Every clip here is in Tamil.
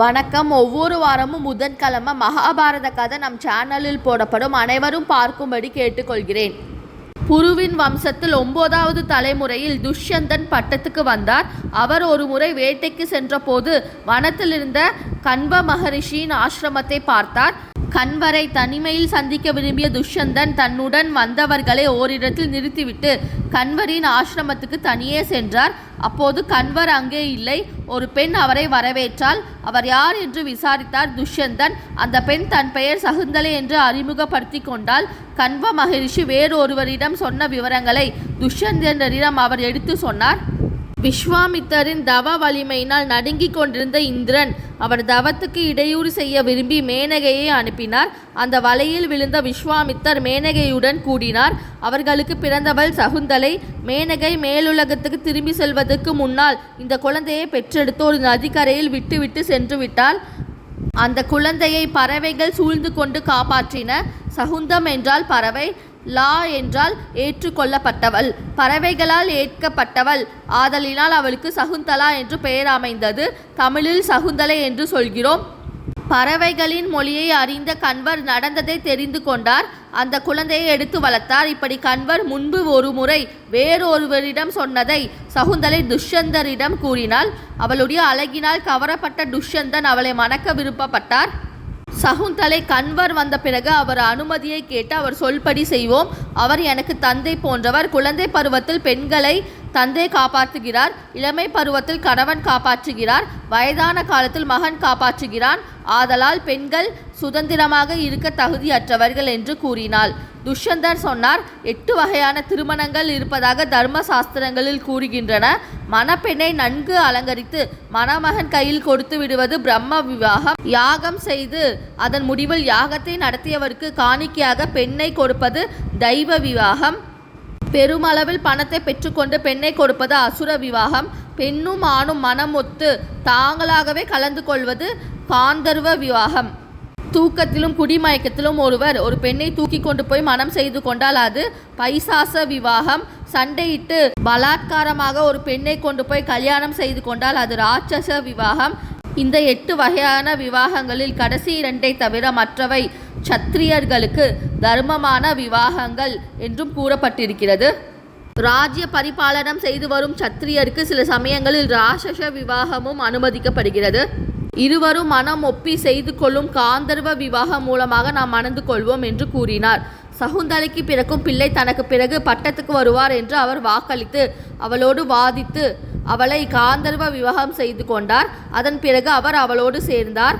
வணக்கம். ஒவ்வொரு வாரமும் புதன்கிழமை மகாபாரத கதை நம் சேனலில் போடப்படும். அனைவரும் பார்க்கும்படி கேட்டுக்கொள்கிறேன். புருவின் வம்சத்தில் ஒன்பதாவது தலைமுறையில் துஷ்யந்தன் பட்டத்துக்கு வந்தார். அவர் ஒரு முறை வேட்டைக்கு சென்றபோது வனத்தில் இருந்த கண்வ மகரிஷியின் ஆசிரமத்தை பார்த்தார். கண்வரை தனிமையில் சந்திக்க விரும்பிய துஷ்யந்தன் தன்னுடன் வந்தவர்களை ஓரிடத்தில் நிறுத்திவிட்டு கண்வரின் ஆசிரமத்துக்கு தனியே சென்றார். அப்போது கண்வர் அங்கே இல்லை. ஒரு பெண் அவரை வரவேற்றால் அவர் யார் என்று விசாரித்தார் துஷ்யந்தன். அந்த பெண் தன் பெயர் சகுந்தலை என்று அறிமுகப்படுத்தி கொண்டால் கண்வ மகரிஷி வேறொருவரிடம் சொன்ன விவரங்களை துஷ்யந்தனிடம் அவர் எடுத்து சொன்னார். விஸ்வாமித்தரின் தவ வலிமையினால் நடுங்கிக் கொண்டிருந்த இந்திரன் அவர் தவத்துக்கு இடையூறு செய்ய விரும்பி மேனகையை அனுப்பினார். அந்த வலையில் விழுந்த விஸ்வாமித்தர் மேனகையுடன் கூடினார். அவர்களுக்கு பிறந்தவள் சகுந்தலை. மேனகை மேலுலகத்துக்கு திரும்பி செல்வதற்கு முன்னால் இந்த குழந்தையை பெற்றெடுத்து ஒரு நதிக்கரையில் விட்டுவிட்டு சென்று விட்டால் அந்த குழந்தையை பறவைகள் சூழ்ந்து கொண்டு காப்பாற்றின. சகுந்தம் என்றால் பறவை. லா என்றால் ஏற்றுக்கொள்ளப்பட்டவள் பறவைகளால் ஏற்கப்பட்டவள். ஆதலினால் அவளுக்கு சகுந்தலா என்று பெயர் அமைந்தது. தமிழில் சகுந்தலை என்று சொல்கிறோம். பறவைகளின் மொழியை அறிந்த கண்வர் நடந்ததை தெரிந்து கொண்டார். அந்த குழந்தையை எடுத்து வளர்த்தார். இப்படி கண்வர் முன்பு ஒரு முறை வேறொருவரிடம் சொன்னதை சகுந்தலை துஷ்யந்தரிடம் கூறினாள். அவளுடைய அழகினால் கவரப்பட்ட துஷ்யந்தன் அவளை மணக்க விருப்பப்பட்டார். சகுந்தலை கண்வர் வந்த பிறகு அவர் அனுமதியை கேட்டு அவர் சொல்படி செய்வோம். அவர் எனக்கு தந்தை போன்றவர். குழந்தை பருவத்தில் பெண்களை தந்தை காப்பாற்றுகிறார். இளமை பருவத்தில் கணவன் காப்பாற்றுகிறார். வயதான காலத்தில் மகன் காப்பாற்றுகிறான் ஆதலால் பெண்கள் சுதந்திரமாக இருக்க தகுதியற்றவர்கள் என்று கூறினாள். துஷ்யந்தர் சொன்னார் எட்டு வகையான திருமணங்கள் இருப்பதாக தர்ம சாஸ்திரங்களில் கூறுகின்றன. மணப்பெண்ணை நன்கு அலங்கரித்து மணமகன் கையில் கொடுத்து விடுவது பிரம்ம விவாகம். யாகம் செய்து அதன் முடிவில் யாகத்தை நடத்தியவருக்கு காணிக்கையாக பெண்ணை கொடுப்பது தெய்வ விவாகம். பெருமளவில் பணத்தை பெற்றுக்கொண்டு பெண்ணை கொடுப்பது அசுர விவாகம். பெண்ணும் ஆணும் மனம் ஒத்து தாங்களாகவே கலந்து கொள்வது காந்தர்வ விவாகம். தூக்கத்திலும் குடிமயக்கத்திலும் ஒருவர் ஒரு பெண்ணை தூக்கி கொண்டு போய் மனம் செய்து கொண்டால் அது பைசாச விவாகம். சண்டையிட்டு பலாத்காரமாக ஒரு பெண்ணை கொண்டு போய் கல்யாணம் செய்து கொண்டால் அது ராட்சச விவாகம். இந்த எட்டு வகையான விவாகங்களில் கடைசி இரண்டை தவிர மற்றவை சத்திரியர்களுக்கு தர்மமான விவாகங்கள் என்றும் கூறப்பட்டிருக்கிறது. ராஜ்ய பரிபாலனம் செய்து வரும் சத்திரியருக்கு சில சமயங்களில் ராட்சச விவாகமும் அனுமதிக்கப்படுகிறது. இருவரும் மனம் ஒப்பி செய்து கொள்ளும் காந்தர்வ விவாகம் மூலமாக நாம் மணந்து கொள்வோம் என்று கூறினார். சகுந்தலைக்கு பிறக்கும் பிள்ளை தனக்கு பிறகு பட்டத்துக்கு வருவார் என்று அவர் வாக்களித்து அவளோடு வாதித்து அவளை காந்தர்வ விவாகம் செய்து கொண்டார். அதன் பிறகு அவர் அவளோடு சேர்ந்தார்.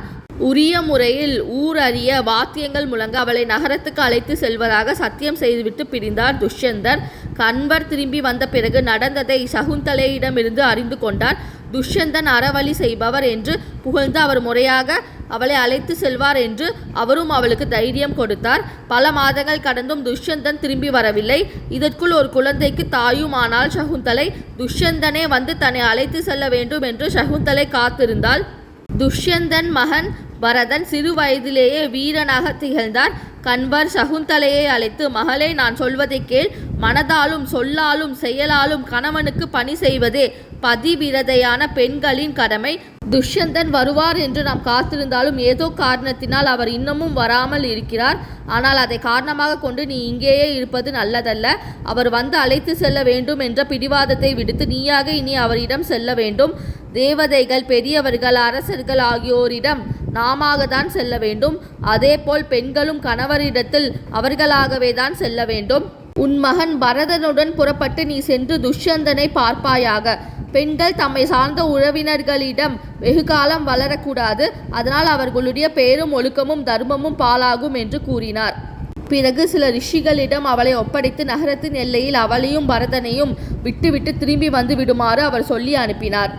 உரிய முறையில் ஊர் அறிய வாத்தியங்கள் முழங்க அவளை நகரத்துக்கு அழைத்து செல்வதாக சத்தியம் செய்துவிட்டு பிரிந்தார் துஷ்யந்தர். கண்வர் திரும்பி வந்த பிறகு நடந்ததை சகுந்தலையிடமிருந்து அறிந்து கொண்டார். துஷ்யந்தன் அறவழி செய்பவர் என்று புகழ்ந்து அவர் முறையாக அவளை அழைத்து செல்வார் என்று அவரும் அவளுக்கு தைரியம் கொடுத்தார். பல மாதங்கள் கடந்தும் துஷ்யந்தன் திரும்பி வரவில்லை. இதற்குள் ஒரு குழந்தைக்கு தாயுமானால் சகுந்தலை துஷ்யந்தனே வந்து தன்னை அழைத்து செல்ல வேண்டும் என்று சகுந்தலை காத்திருந்தாள். துஷ்யந்தன் மகன் பரதன் சிறு வயதிலேயே வீரனாக திகழ்ந்தார். கண்வர் சகுந்தலையை அழைத்து மகளே நான் சொல்வதை கேள். மனதாலும் சொல்லாலும் செயலாலும் கணவனுக்கு பணி செய்வதே பதிவிரதையான பெண்களின் கடமை. துஷ்யந்தன் வருவார் என்று நாம் காத்திருந்தாலும் ஏதோ காரணத்தினால் அவர் இன்னமும் வராமல் இருக்கிறார். ஆனால் அதை காரணமாக கொண்டு நீ இங்கேயே இருப்பது நல்லதல்ல. அவர் வந்து அழைத்து செல்ல வேண்டும் என்ற பிடிவாதத்தை விடுத்து நீயாக இனி அவரிடம் செல்ல வேண்டும். தேவதைகள் பெரியவர்கள் அரசர்கள் ஆகியோரிடம் நாமாகத்தான் தான் செல்ல வேண்டும். அதேபோல் பெண்களும் கணவரிடத்தில் அவர்களாகவே தான் செல்ல வேண்டும். உன் மகன் பரதனுடன் புறப்பட்டு நீ சென்று துஷ்யந்தனை பார்ப்பாயாக. பெண்கள் தம்மை சார்ந்த உறவினர்களிடம் வெகுகாலம் வளரக்கூடாது. அதனால் அவர்களுடைய பேரும் ஒழுக்கமும் தர்மமும் பாலாகும் என்று கூறினார். பிறகு சில ரிஷிகளிடம் அவளை ஒப்படைத்து நகரத்தின் எல்லையில் அவளையும் பரதனையும் விட்டுவிட்டு திரும்பி வந்து விடுமாறு அவர் சொல்லி அனுப்பினார்.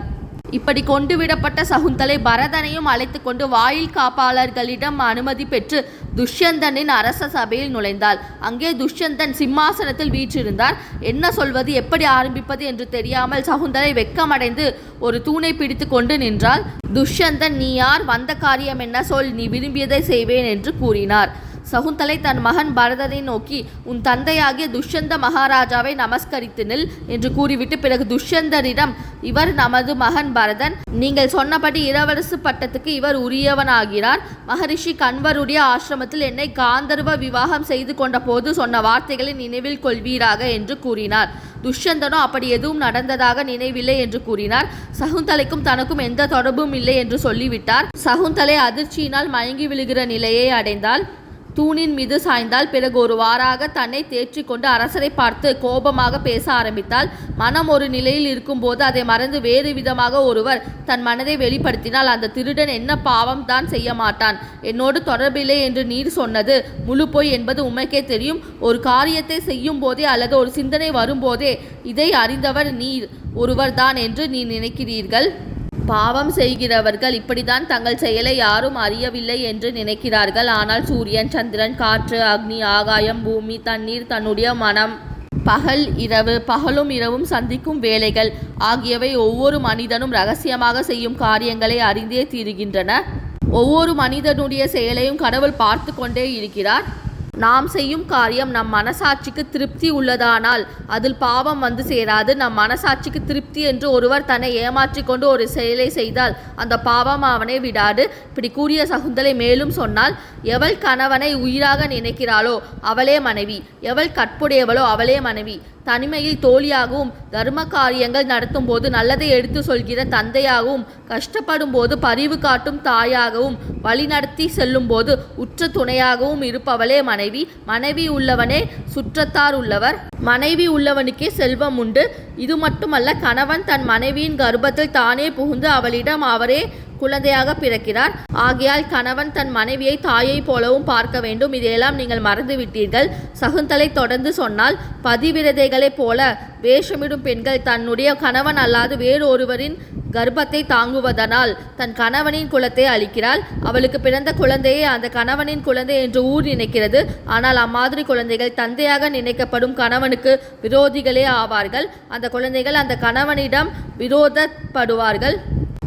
இப்படி கொண்டு விடப்பட்ட சகுந்தலை பரதனையும் அழைத்து கொண்டு வாயில் காப்பாளர்களிடம் அனுமதி பெற்று துஷ்யந்தனின் அரச சபையில் நுழைந்தாள். அங்கே துஷ்யந்தன் சிம்மாசனத்தில் வீற்றிருந்தார். என்ன சொல்வது எப்படி ஆரம்பிப்பது என்று தெரியாமல் சகுந்தலை வெக்கமடைந்து ஒரு தூணை பிடித்து கொண்டு நின்றாள். துஷ்யந்தன் நீ யார்? வந்த காரியம் என்ன? சொல். நீ விரும்பியதை செய்வேன் என்று கூறினார். சகுந்தலை தன் மகன் பரதனை நோக்கி உன் தந்தையாகிய துஷ்யந்த மகாராஜாவை நமஸ்கரித்து நில் என்று கூறிவிட்டு பிறகு துஷ்யந்தரிடம் இவர் நமது மகன் பரதன். நீங்கள் சொன்னபடி இளவரசு பட்டத்துக்கு இவர் உரியவனாகிறார். மகரிஷி கண்வருடைய ஆசிரமத்தில் என்னை காந்தர்வ விவாகம் செய்து கொண்ட போது சொன்ன வார்த்தைகளை நினைவில் கொள்வீராக என்று கூறினார். துஷ்யந்தனோ அப்படி எதுவும் நடந்ததாக நினைவில்லை என்று கூறினார். சகுந்தலைக்கும் தனக்கும் எந்த தொடர்பும் இல்லை என்று சொல்லிவிட்டார். சகுந்தலை அதிர்ச்சியினால் மயங்கி விழுகிற நிலையை அடைந்தால் தூணின் மீது சாய்ந்தால் பிறகு ஒரு வாராக தன்னை தேற்றி கொண்டு அரசரை பார்த்து கோபமாக பேச ஆரம்பித்தால் மனம் ஒரு நிலையில் இருக்கும்போது அதை மறந்து வேறு விதமாக ஒருவர் தன் மனதை வெளிப்படுத்தினால் அந்த திருடன் என்ன பாவம் தான் செய்ய மாட்டான். என்னோடு தொடர்பில்லை என்று நீர் சொன்னது முழு பொய் என்பது உமக்கே தெரியும். ஒரு காரியத்தை செய்யும் போதே அல்லது ஒரு சிந்தனை வரும்போதே இதை அறிந்தவர் நீர். ஒருவர்தான் என்று நீ நினைக்கிறீர்கள். பாவம் செய்கிறவர்கள் இப்படித்தான் தங்கள் செயலை யாரும் அறியவில்லை என்று நினைக்கிறார்கள். ஆனால் சூரியன் சந்திரன் காற்று அக்னி ஆகாயம் பூமி தண்ணீர் தன்னுடைய மனம். பகல் இரவு பகலும் இரவும் சந்திக்கும் வேலைகள் ஆகியவை ஒவ்வொரு மனிதனும் ரகசியமாக செய்யும் காரியங்களை அறிந்தே தீருகின்றன. ஒவ்வொரு மனிதனுடைய செயலையும் கடவுள் பார்த்து கொண்டே இருக்கிறார். நாம் செய்யும் காரியம் நம் மனசாட்சிக்கு திருப்தி உள்ளதானால் அதில் பாவம் வந்து சேராது. நம் மனசாட்சிக்கு திருப்தி என்று ஒருவர் தன்னை ஏமாற்றிக்கொண்டு ஒரு செயலை செய்தால் அந்த பாவம் அவனை விடாது. இப்படி கூறிய சகுந்தலை மேலும் சொன்னால் எவள் கணவனை உயிராக நினைக்கிறாளோ அவளே மனைவி. எவள் கற்புடையவளோ அவளே மனைவி. தனிமையில் தோழியாகவும் தர்ம காரியங்கள் நடத்தும் போது நல்லதை எடுத்து சொல்கிற தந்தையாகவும் கஷ்டப்படும் போது பரிவு காட்டும் தாயாகவும் வழிநடத்தி செல்லும் போது உற்ற துணையாகவும் இருப்பவளே மனைவி. மனைவி உள்ளவனே சுற்றத்தார் உள்ளவர். மனைவி உள்ளவனுக்கே செல்வம் உண்டு. இது மட்டுமல்ல கணவன் தன் மனைவியின் கர்ப்பத்தில் தானே புகுந்து அவளிடம் அவரே குழந்தையாக பிறக்கிறார். ஆகையால் கணவன் தன் மனைவியை தாயைப் போலவும் பார்க்க வேண்டும். இதையெல்லாம் நீங்கள் மறந்துவிட்டீர்கள். சகுந்தலை தொடர்ந்து சொன்னால் பதிவிரதைகளைப் போல வேஷமிடும் பெண்கள் தன்னுடைய கணவன் அல்லாது வேறு ஒருவரின் கர்ப்பத்தை தாங்குவதனால் தன் கணவனின் குலத்தை அளிக்கிறாள் அவளுக்கு பிறந்த குழந்தையை அந்த கணவனின் குழந்தை என்று ஊர் நினைக்கிறது. ஆனால் அம்மாதிரி குழந்தைகள் தந்தையாக நினைக்கப்படும் கணவனுக்கு விரோதிகளே ஆவார்கள். அந்த குழந்தைகள் அந்த கணவனிடம் விரோதப்படுவார்கள்.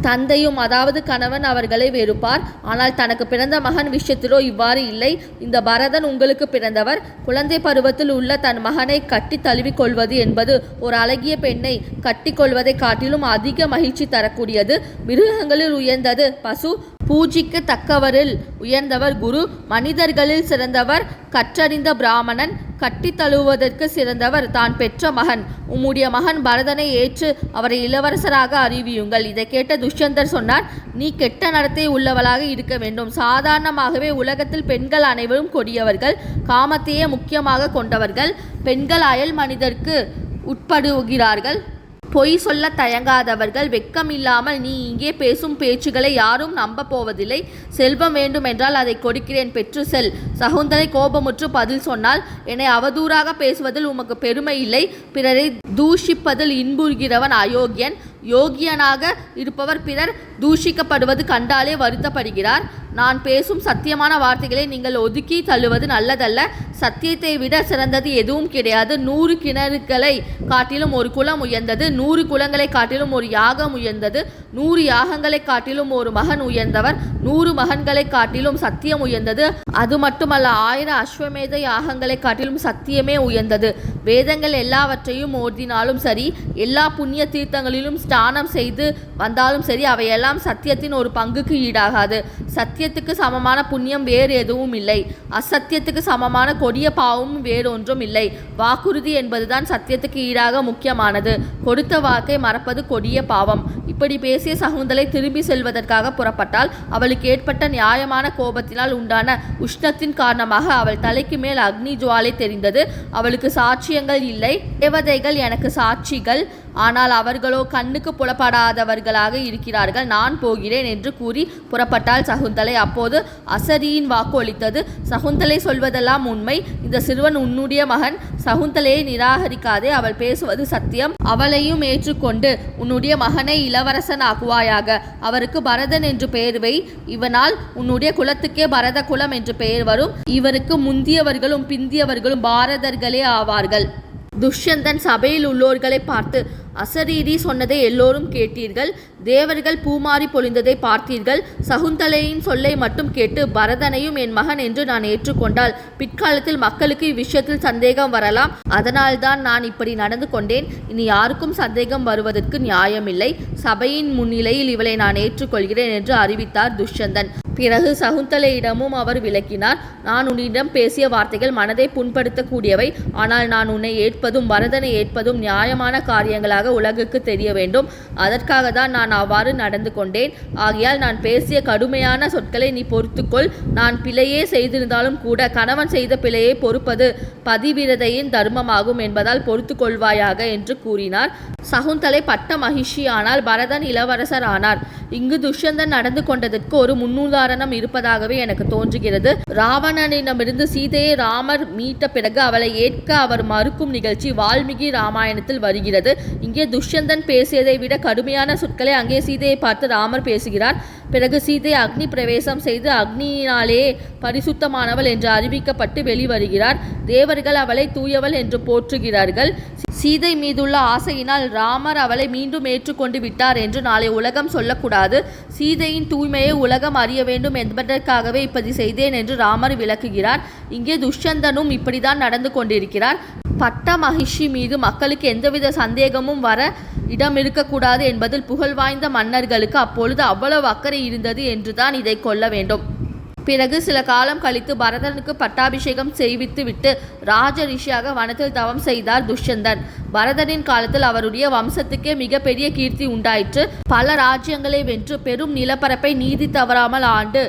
தந்தையும் அதாவது கணவன் அவர்களை வெறுப்பார். ஆனால் தனக்கு பிறந்த மகன் விஷயத்திலோ இவ்வாறு இல்லை. இந்த பரதன் உங்களுக்கு பிறந்தவர். குழந்தை பருவத்தில் உள்ள தன் மகனை கட்டி தழுவிக் கொள்வது என்பது ஒரு அழகிய பெண்ணை கட்டிக்கொள்வதை காட்டிலும் அதிக மகிழ்ச்சி தரக்கூடியது. மிருகங்களில் உயர்ந்தது பசு. பூஜிக்க தக்கவரில் உயர்ந்தவர் குரு. மனிதர்களில் சிறந்தவர். கற்றறிந்த பிராமணன். கட்டி தழுவுவதற்கு சிறந்தவர். தான் பெற்ற மகன். உம்முடைய மகன் பரதனை ஏற்று அவரை இளவரசராக அறிவியுங்கள். இதை கேட்ட துஷ்யந்தர் சொன்னார் நீ கெட்ட நடத்தை உள்ளவளாக இருக்க வேண்டும். சாதாரணமாகவே உலகத்தில் பெண்கள் அனைவரும் கொடியவர்கள் காமத்தையே முக்கியமாக கொண்டவர்கள் பெண்கள் அயல் மனிதருக்கு உட்படுகிறார்கள். பொய் சொல்ல தயங்காதவர்கள் வெக்கமில்லாமல் நீ இங்கே பேசும் பேச்சுகளை யாரும் நம்ப போவதில்லை செல்வம் வேண்டுமென்றால் அதை கொடுக்கிறேன் பெற்று செல் சகுந்தலை கோபமுற்று பதில் சொன்னால் என்னை அவதூறாக பேசுவதில் உமக்கு பெருமை இல்லை. பிறரை தூஷிப்பதில் இன்புறுகிறவன் அயோக்கியன். யோகியனாக இருப்பவர் பிறர் தூஷிக்கப்படுவது கண்டாலே வருத்தப்படுகிறார். நான் பேசும் சத்தியமான வார்த்தைகளை நீங்கள் ஒதுக்கி தள்ளுவது நல்லதல்ல. சத்தியத்தை விட சிறந்தது எதுவும் கிடையாது. நூறு கிணறுகளை காட்டிலும் ஒரு குலம் உயர்ந்தது. நூறு குளங்களை காட்டிலும் ஒரு யாகம் உயர்ந்தது. நூறு யாகங்களை காட்டிலும் ஒரு மகன் உயர்ந்தவர். நூறு மகன்களை காட்டிலும் சத்தியம் உயர்ந்தது. அது மட்டுமல்ல ஆயிரம் அஸ்வமேத யாகங்களை காட்டிலும் சத்தியமே உயர்ந்தது. வேதங்கள் எல்லாவற்றையும் ஓதினாலும் சரி எல்லா புண்ணிய தீர்த்தங்களிலும் ஸ்நானம் செய்து வந்தாலும் சரி அவையெல்லாம் சத்தியத்தின் ஒரு பங்குக்கு ஈடாகாது. சத்தியத்துக்கு சமமான புண்ணியம் வேறு எதுவும் இல்லை. அசத்தியத்துக்கு சமமான கொடிய பாவமும் வேறொன்றும் இல்லை. வாக்குறுதி என்பதுதான் சத்தியத்துக்கு ஈடாக முக்கியமானது. கொடுத்த வாக்கை மறப்பது கொடிய பாவம். இப்படி பேசிய சகுந்தலை திரும்பி செல்வதற்காக புறப்பட்டால் அவளுக்கு ஏற்பட்ட நியாயமான கோபத்தினால் உண்டான உஷ்ணத்தின் காரணமாக அவள் தலைக்கு மேல் அக்னி ஜுவாலை தெரிந்தது. அவளுக்கு சாட்சி சாட்சியங்கள் இல்லை. தேவதைகள் எனக்கு சாட்சிகள்? ஆனால் அவர்களோ கண்ணுக்கு புலப்படாதவர்களாக இருக்கிறார்கள். நான் போகிறேன் என்று கூறி புறப்பட்டால் சகுந்தலை. அப்போது அசரியின் வாக்கு சகுந்தலை சொல்வதெல்லாம் உண்மை. இந்த சிறுவன் உன்னுடைய மகன். சகுந்தலையை நிராகரிக்காதே. அவள் பேசுவது சத்தியம். அவளையும் ஏற்றுக்கொண்டு உன்னுடைய மகனை இளவரசன் ஆக்குவாயாக அவருக்கு பரதன் என்று பெயர் வை. இவனால் உன்னுடைய குலத்துக்கே பரத குலம் என்று பெயர் வரும். இவருக்கு முந்தியவர்களும் பிந்தியவர்களும் பாரதர்களே ஆவார்கள். துஷ்யந்தன் சபையில் உள்ளோர்களை பார்த்து அசரீரி சொன்னதை எல்லோரும் கேட்டீர்கள். தேவர்கள் பூமாரி பொழிந்ததை பார்த்தீர்கள். சகுந்தலையின் சொல்லை மட்டும் கேட்டு பரதனையும் என் மகன் என்று நான் ஏற்றுக்கொண்டால் பிற்காலத்தில் மக்களுக்கு இவ்விஷயத்தில் சந்தேகம் வரலாம். அதனால்தான் நான் இப்படி நடந்து கொண்டேன். இனி யாருக்கும் சந்தேகம் வருவதற்கு நியாயமில்லை. சபையின் முன்னிலையில் இவளை நான் ஏற்றுக்கொள்கிறேன் என்று அறிவித்தார் துஷ்யந்தன். பிறகு சகுந்தலையிடமும் அவர் விளக்கினார். நான் உன்னிடம் பேசிய வார்த்தைகள் மனதை புண்படுத்தக்கூடியவை. ஆனால் நான் உன்னை ஏற்பதும் பரதனை ஏற்பதும் நியாயமான காரியங்களாக உலகுக்கு தெரிய வேண்டும். அதற்காக தான் நான் அவ்வாறு நடந்து கொண்டேன். ஆகையால் நான் பேசிய கடுமையான சொற்களை நீ பொறுத்துக்கொள். நான் பிழையே செய்திருந்தாலும் கூட கணவன் செய்த பிழையை பொறுப்பது பதிவிரதையின் தர்மமாகும் என்பதால் பொறுத்து கொள்வாயாக என்று கூறினார். சகுந்தலை பட்ட மகிழ்ச்சியானால் பரதன் இளவரசர் ஆனார். இங்கு துஷ்யந்தன் நடந்து கொண்டதற்கு ஒரு முன்னுதாரணம் இருப்பதாகவே எனக்கு தோன்றுகிறது. ராவணனிடமிருந்து சீதையை ராமர் மீட்ட பிறகு அவளை ஏற்க அவர் மறுக்கும் நிகழ்ச்சி வால்மீகி ராமாயணத்தில் வருகிறது. இங்கே துஷ்யந்தன் பேசியதை விட கடுமையான சொற்களை அங்கே சீதையை பார்த்து ராமர் பேசுகிறார். பிறகு சீதை அக்னி பிரவேசம் செய்து அக்னியினாலே பரிசுத்தமானவள் என்று அறிவிக்கப்பட்டு வெளிவருகிறார். தேவர்கள் அவளை தூயவள் என்று போற்றுகிறார்கள். சீதை மீதுள்ள ஆசையினால் ராமர் அவளை மீண்டும் ஏற்றுக்கொண்டு விட்டார் என்று நாளை உலகம் சொல்லக்கூடாது. சீதையின் தூய்மையை உலகம் அறிய வேண்டும் என்பதற்காகவே இப்படி செய்தேன் என்று ராமர் விளக்குகிறார். இங்கே துஷ்யந்தனும் இப்படிதான் நடந்து கொண்டிருக்கிறார். பட்ட மகிஷி மீது மக்களுக்கு எந்தவித சந்தேகமும் வர இடம் இருக்கக்கூடாது என்பதில் புகழ்வாய்ந்த மன்னர்களுக்கு அப்பொழுது அவ்வளவு அக்கறை இருந்தது என்றுதான் இதை கொள்ள வேண்டும். பிறகு சில காலம் கழித்து பரதனுக்கு பட்டாபிஷேகம் செய்வித்து விட்டு ராஜ ரிஷியாக வனத்தில் தவம் செய்தார் துஷ்யந்தன். பரதனின் காலத்தில் அவருடைய வம்சத்துக்கே மிகப்பெரிய கீர்த்தி உண்டாயிற்று. பல ராஜ்யங்களை வென்று பெரும் நிலப்பரப்பை நீதி தவறாமல் ஆண்டு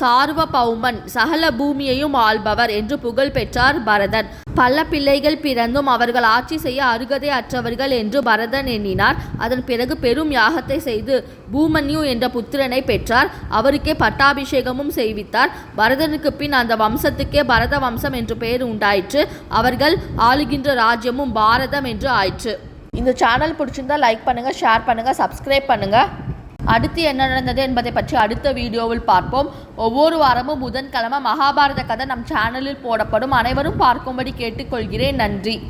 சார்வபௌமன் சகல பூமியையும் ஆள்பவர் என்று புகழ் பெற்றார் பரதன். பல பிள்ளைகள் பிறந்தும் அவர்கள் ஆட்சி செய்ய அருகதை அற்றவர்கள் என்று பரதன் எண்ணினார். அதன் பிறகு பெரும் யாகத்தை செய்து பூமன்யு என்ற புத்திரனை பெற்றார். அவருக்கே பட்டாபிஷேகமும் செய்வித்தார். பரதனுக்கு பின் அந்த வம்சத்துக்கே பரத வம்சம் என்று பெயர் உண்டாயிற்று. அவர்கள் ஆளுகின்ற ராஜ்யமும் பாரதம் என்று ஆயிற்று. இந்த சேனல் பிடிச்சிருந்தா லைக் பண்ணுங்க ஷேர் பண்ணுங்க சப்ஸ்கிரைப் பண்ணுங்க. அடுத்து என்ன நடந்தது என்பதை பற்றி அடுத்த வீடியோவில் பார்ப்போம். ஒவ்வொரு வாரமும் புதன்கிழமை மகாபாரத கதை நம் சேனலில் போடப்படும். அனைவரும் பார்க்கும்படி கேட்டுக்கொள்கிறேன். நன்றி.